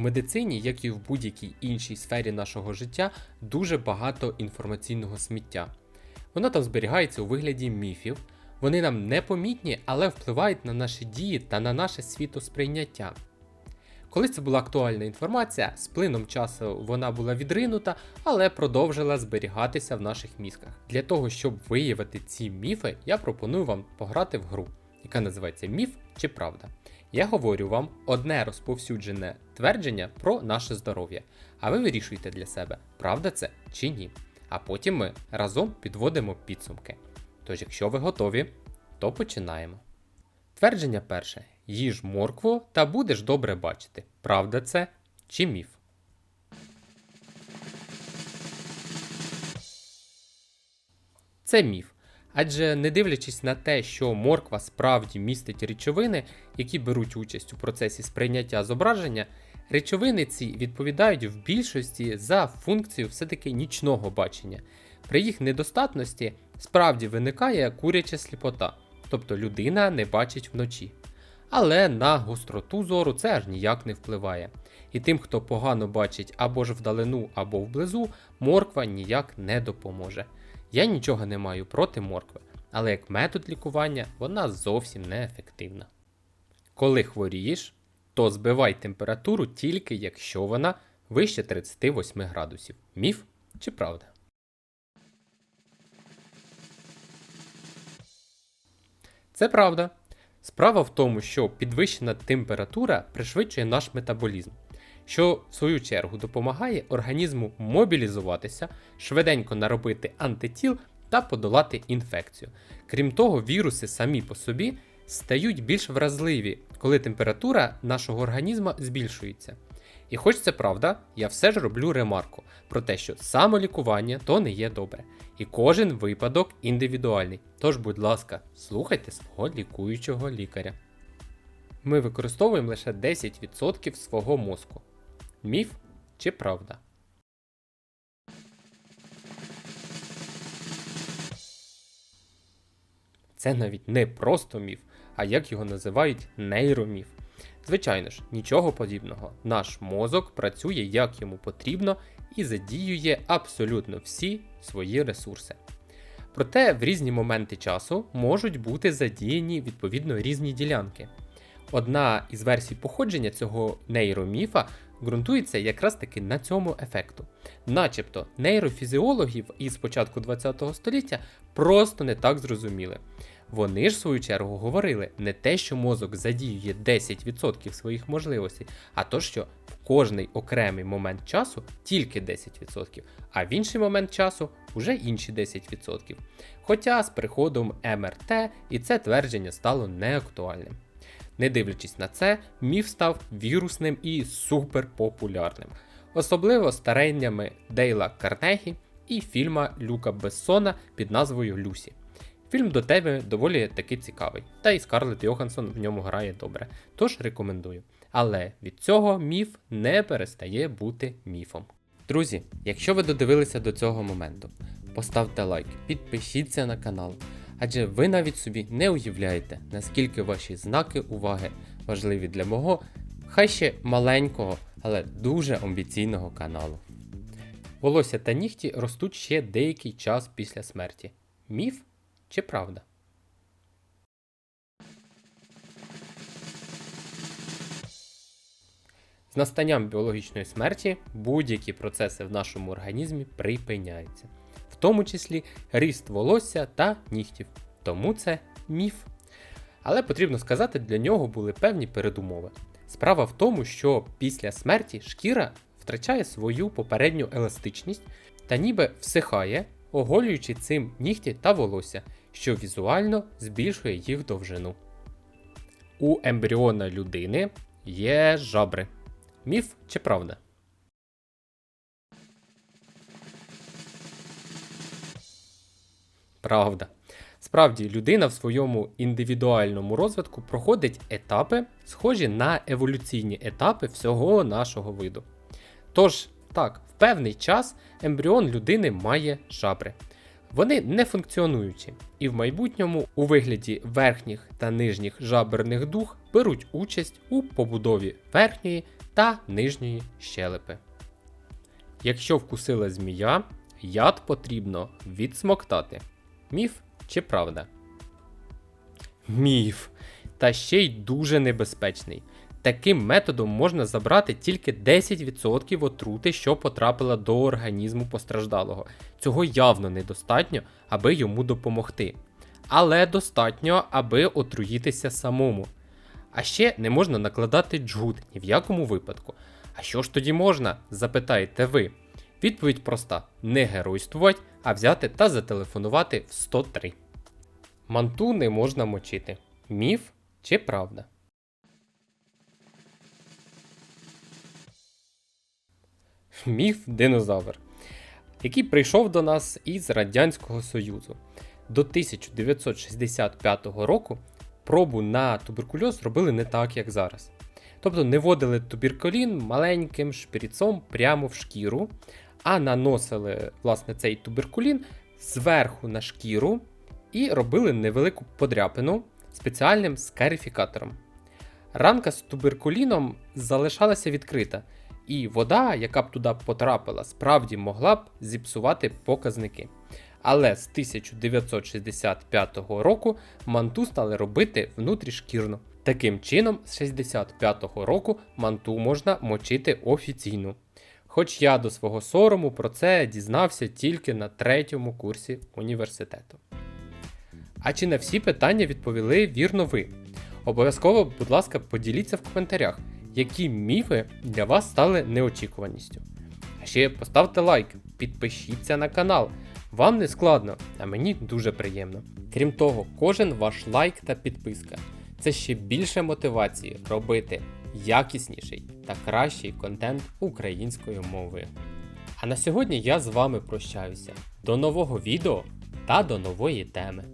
Медицині, як і в будь-якій іншій сфері нашого життя, дуже багато інформаційного сміття. Воно там зберігається у вигляді міфів, вони нам непомітні, але впливають на наші дії та на наше світосприйняття. Колись це була актуальна інформація, з плином часу вона була відринута, але продовжила зберігатися в наших мізках. Для того, щоб виявити ці міфи, я пропоную вам пограти в гру, яка називається Міф чи Правда. Я говорю вам одне розповсюджене твердження про наше здоров'я, а ви вирішуєте для себе, правда це чи ні. А потім ми разом підводимо підсумки. Тож, якщо ви готові, то починаємо. Твердження перше: їж моркву та будеш добре бачити. Правда це чи міф? Це міф. Адже не дивлячись на те, що морква справді містить речовини, які беруть участь у процесі сприйняття зображення, речовини ці відповідають в більшості за функцію все-таки нічного бачення. При їх недостатності справді виникає куряча сліпота, тобто людина не бачить вночі. Але на гостроту зору це аж ніяк не впливає. І тим, хто погано бачить або ж вдалину, або вблизу, морква ніяк не допоможе. Я нічого не маю проти моркви, але як метод лікування вона зовсім не ефективна. Коли хворієш, то збивай температуру тільки якщо вона вище 38 градусів. Міф чи правда? Це правда. Справа в тому, що підвищена температура пришвидшує наш метаболізм, що в свою чергу допомагає організму мобілізуватися, швиденько наробити антитіл та подолати інфекцію. Крім того, віруси самі по собі стають більш вразливі, коли температура нашого організму збільшується. І хоч це правда, я все ж роблю ремарку про те, що самолікування то не є добре, і кожен випадок індивідуальний. Тож, будь ласка, слухайте свого лікуючого лікаря. Ми використовуємо лише 10% свого мозку. Міф чи правда? Це навіть не просто міф, а як його називають нейроміф. Звичайно ж, нічого подібного. Наш мозок працює як йому потрібно і задіює абсолютно всі свої ресурси. Проте в різні моменти часу можуть бути задіяні відповідно різні ділянки. Одна із версій походження цього нейроміфа ґрунтується якраз таки на цьому ефекту. Начебто нейрофізіологів із початку ХХ століття просто не так зрозуміли. Вони ж, в свою чергу, говорили не те, що мозок задіює 10% своїх можливостей, а то, що в кожний окремий момент часу тільки 10%, а в інший момент часу вже інші 10%. Хоча з приходом МРТ і це твердження стало неактуальним. Не дивлячись на це, міф став вірусним і суперпопулярним, особливо стареннями Дейла Карнегі і фільма Люка Бессона під назвою Люсі. Фільм до тебе доволі таки цікавий, та й Скарлетт Йоханссон в ньому грає добре, тож рекомендую. Але від цього міф не перестає бути міфом. Друзі, якщо ви додивилися до цього моменту, поставте лайк, підпишіться на канал, адже ви навіть собі не уявляєте, наскільки ваші знаки уваги важливі для мого, хай ще маленького, але дуже амбіційного каналу. Волосся та нігті ростуть ще деякий час після смерті. Міф чи правда? З настанням біологічної смерті будь-які процеси в нашому організмі припиняються, тому числі ріст волосся та нігтів. Тому це міф. Але потрібно сказати, для нього були певні передумови. Справа в тому, що після смерті шкіра втрачає свою попередню еластичність та ніби всихає, оголюючи цим нігті та волосся, що візуально збільшує їх довжину. У ембріона людини є жабри. Міф чи правда? Правда. Справді, людина в своєму індивідуальному розвитку проходить етапи, схожі на еволюційні етапи всього нашого виду. Тож, так, в певний час ембріон людини має жабри. Вони не функціонуючі, і в майбутньому у вигляді верхніх та нижніх жаберних дух беруть участь у побудові верхньої та нижньої щелепи. Якщо вкусила змія, яд потрібно відсмоктати. Міф чи правда? Міф. Та ще й дуже небезпечний. Таким методом можна забрати тільки 10% отрути, що потрапила до організму постраждалого. Цього явно недостатньо, аби йому допомогти. Але достатньо, аби отруїтися самому. А ще не можна накладати джгут ні в якому випадку. А що ж тоді можна? запитаєте ви. Відповідь проста: не геройствувати, а взяти та зателефонувати в 103. Манту не можна мочити. Міф чи правда? Міф динозавр, який прийшов до нас із Радянського Союзу. До 1965 року пробу на туберкульоз робили не так, як зараз. Тобто не вводили туберкулін маленьким шприцом прямо в шкіру, а наносили власне цей туберкулін зверху на шкіру і робили невелику подряпину спеціальним скарифікатором. Ранка з туберкуліном залишалася відкрита, і вода, яка б туди потрапила, справді могла б зіпсувати показники. Але з 1965 року манту стали робити внутрішкірно. Таким чином, з 65-го року манту можна мочити офіційно. Хоч я до свого сорому про це дізнався тільки на третьому курсі університету. А чи на всі питання відповіли вірно ви? Обов'язково, будь ласка, поділіться в коментарях, які міфи для вас стали неочікуваністю. А ще поставте лайк, підпишіться на канал. Вам не складно, а мені дуже приємно. Крім того, кожен ваш лайк та підписка це ще більше мотивації робити якісніший та кращий контент українською мовою. А на сьогодні я з вами прощаюся. До нового відео та до нової теми.